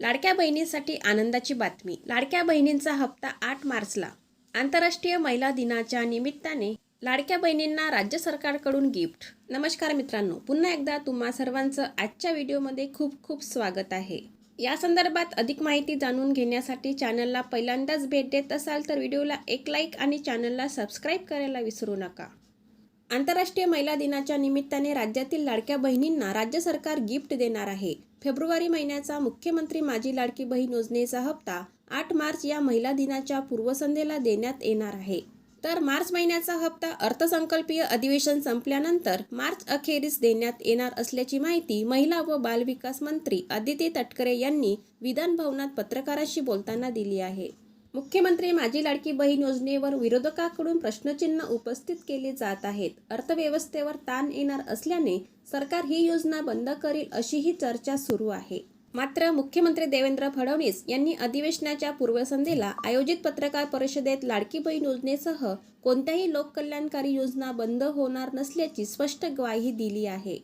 लाडक्या बहिणींसाठी आनंदाची बातमी. लाडक्या बहिणींचा हप्ता आठ मार्चला. आंतरराष्ट्रीय महिला दिनाच्या निमित्ताने लाडक्या बहिणींना राज्य सरकारकडून गिफ्ट. नमस्कार मित्रांनो पुन्हा एकदा तुम्हा सर्वांचं आजच्या व्हिडिओमध्ये खूप खूप स्वागत आहे. या संदर्भात अधिक माहिती जाणून घेण्यासाठी चॅनलला पहिल्यांदाच भेट देत असाल तर व्हिडिओला एक लाईक आणि चॅनलला सबस्क्राईब करायला विसरू नका. आंतरराष्ट्रीय महिला दिनाच्या निमित्ताने राज्यातील लाडक्या बहिणींना राज्य सरकार गिफ्ट देणार आहे. फेब्रुवारी महिन्याचा मुख्यमंत्री माझी लाडकी बहीण योजनेचा हप्ता आठ मार्च या महिला दिनाच्या पूर्वसंध्येला देण्यात येणार आहे. तर मार्च महिन्याचा हप्ता अर्थसंकल्पीय अधिवेशन संपल्यानंतर मार्च अखेरीस देण्यात येणार असल्याची माहिती महिला व बालविकास मंत्री आदिती तटकरे यांनी विधान भवनात पत्रकारांशी बोलताना दिली आहे. मुख्यमंत्री माझी लाडकी बहीण योजनेवर विरोधकाकडून प्रश्नचिन्ह उपस्थित केले जात आहेत. अर्थव्यवस्थेवर ताण येणार असल्याने सरकार ही योजना बंद करील अशीही चर्चा सुरू आहे. मात्र मुख्यमंत्री देवेंद्र फडणवीस यांनी अधिवेशनाच्या पूर्वसंध्येला आयोजित पत्रकार परिषदेत लाडकी बहीण योजनेसह कोणत्याही लोककल्याणकारी योजना बंद होणार नसल्याची स्पष्ट ग्वाही दिली आहे.